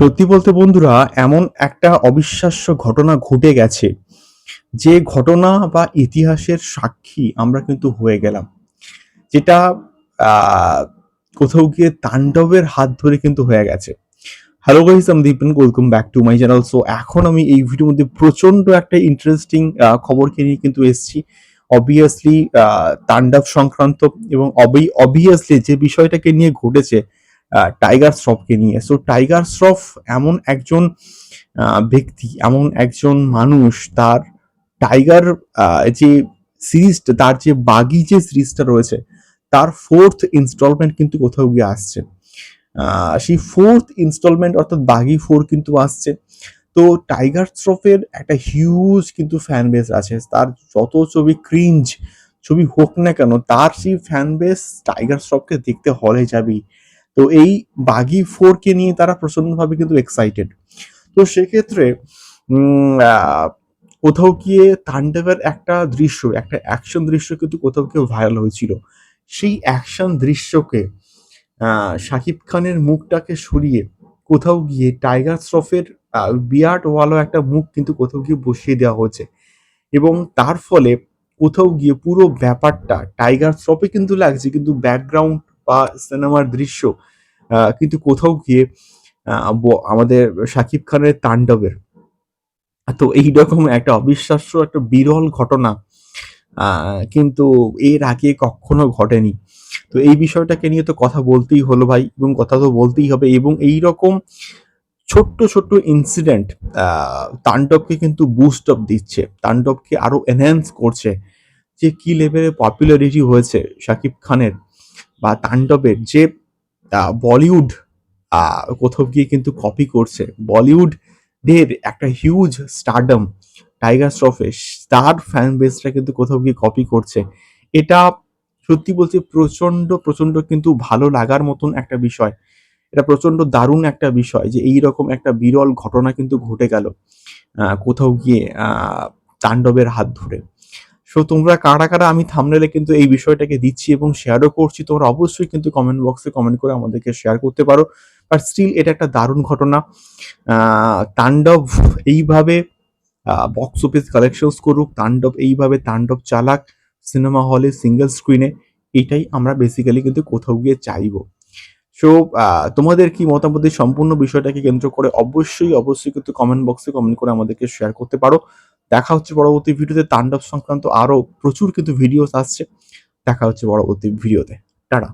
সত্যি বলতে বন্ধুরা, এমন একটা অবিশ্বাস্য ঘটনা ঘটে গেছে। যে ঘটনা বা ইতিহাসের সাক্ষী আমরা কিন্তু হয়ে গেলাম। যেটা কোথাও গিয়ে তাণ্ডবের হাত ধরে কিন্তু হয়ে গেছে। হ্যালো গাইস আমি Dipen welcome back to my channel so এখন আমি এই ভিডিওর মধ্যে প্রচণ্ড একটা ইন্টারেস্টিং খবরকে নিয়ে কিন্তু এসেছি। অবভিয়াসলি তাণ্ডব সংক্রান্ত এবং অবভিয়াসলি যে বিষয়টাকে নিয়ে ঘটেছে টাইগার শ্রফকে নিয়ে। সো টাইগার শ্রফ এমন একজন ব্যক্তি, এমন একজন মানুষ, তার টাইগার যে সিরিজটা তার যে বাগি যে সিরিজটা রয়েছে, তার ফোর্থ ইনস্টলমেন্ট কিন্তু কোথাও গিয়ে আসছে। সেই ফোর্থ ইনস্টলমেন্ট অর্থাৎ বাগি ফোর কিন্তু আসছে। তো টাইগার শ্রফের একটা হিউজ কিন্তু ফ্যান বেস আছে। তার যত ছবি ক্রিঞ্জ ছবি হোক না কেন, তার সেই ফ্যান বেস টাইগার শ্রফকে দেখতে হলে যাবেই। তো এই বাগি ফোর কে নিয়ে তারা প্রচন্ডভাবে কিন্তু এক্সাইটেড তো সেক্ষেত্রে কোথাও গিয়ে তাণ্ডবের একটা দৃশ্য, একটা অ্যাকশন দৃশ্য কিন্তু কোথাও কেউ ভাইরাল হয়েছিল। সেই অ্যাকশন দৃশ্যকে শাকিব খানের মুখটাকে সরিয়ে কোথাও গিয়ে টাইগার শ্রফের বিয়ার্ড ওয়ালো একটা মুখ কিন্তু কোথাও গিয়ে বসিয়ে দেওয়া হয়েছে। এবং তার ফলে কোথাও গিয়ে পুরো ব্যাপারটা টাইগার শ্রফে কিন্তু লাগছে, কিন্তু ব্যাকগ্রাউন্ড বা সিনেমার দৃশ্য কিন্তু কোথাও গিয়ে আমাদের শাকিব খানের তাণ্ডবের। তো এইরকম একটা অবিশ্বাস্য, একটা বিরল ঘটনা কিন্তু এর আগে কখনো ঘটেনি। তো এই বিষয়টাকে নিয়ে তো কথা বলতেই হলো ভাই, এবং কথা তো বলতেই হবে, এবং এই রকম ছোট্ট ছোট্ট ইনসিডেন্ট তাণ্ডবকে কিন্তু বুস্ট আপ দিচ্ছে, তাণ্ডবকে আরও এনহ্যান্স করছে, যে কি লেভেলে পপুলারিটি হয়েছে শাকিব খানের। বা তাণ্ডবের যে বলিউড কোথাও গিয়ে কিন্তু কপি করছে বলিউড দের একটা হিউজ স্টারডম টাইগার শ্রফে তার ফ্যান বেসটা কিন্তু কোথাও গিয়ে কপি করছে। এটা সত্যি বলছি প্রচণ্ড প্রচণ্ড কিন্তু ভালো লাগার মতন একটা বিষয়। এটা প্রচণ্ড দারুণ একটা বিষয় যে এই রকম একটা বিরল ঘটনা কিন্তু ঘটে গেল কোথাও গিয়ে তাণ্ডবের হাত ধরে। সো তোমরা কারা কারা আমি থামনেলে কিন্তু এই বিষয়টাকে দিচ্ছি এবং শেয়ারও করছি, তোমরা অবশ্যই কিন্তু কমেন্ট বক্সে কমেন্ট করে আমাদেরকে শেয়ার করতে পারো। বাট স্টিল এটা একটা দারুণ ঘটনা। তাণ্ডব এইভাবে বক্স অফিস কালেকশনস করুক, তাণ্ডব এইভাবে তাণ্ডব চালাক সিনেমা হলে সিঙ্গেল স্ক্রিনে এটাই আমরা বেসিক্যালি কিন্তু কোথাও গিয়ে চাইব। সো তোমাদের কি মতামত সম্পূর্ণ বিষয়টাকে কেন্দ্র করে? অবশ্যই অবশ্যই কিন্তু কমেন্ট বক্সে কমেন্ট করে আমাদেরকে শেয়ার করতে পারো। দেখা হচ্ছে পরবর্তী ভিডিওতে। তাণ্ডব সংক্রান্ত আরও প্রচুর কিন্তু ভিডিওস আসছে। দেখা হচ্ছে পরবর্তী ভিডিওতে টাটা।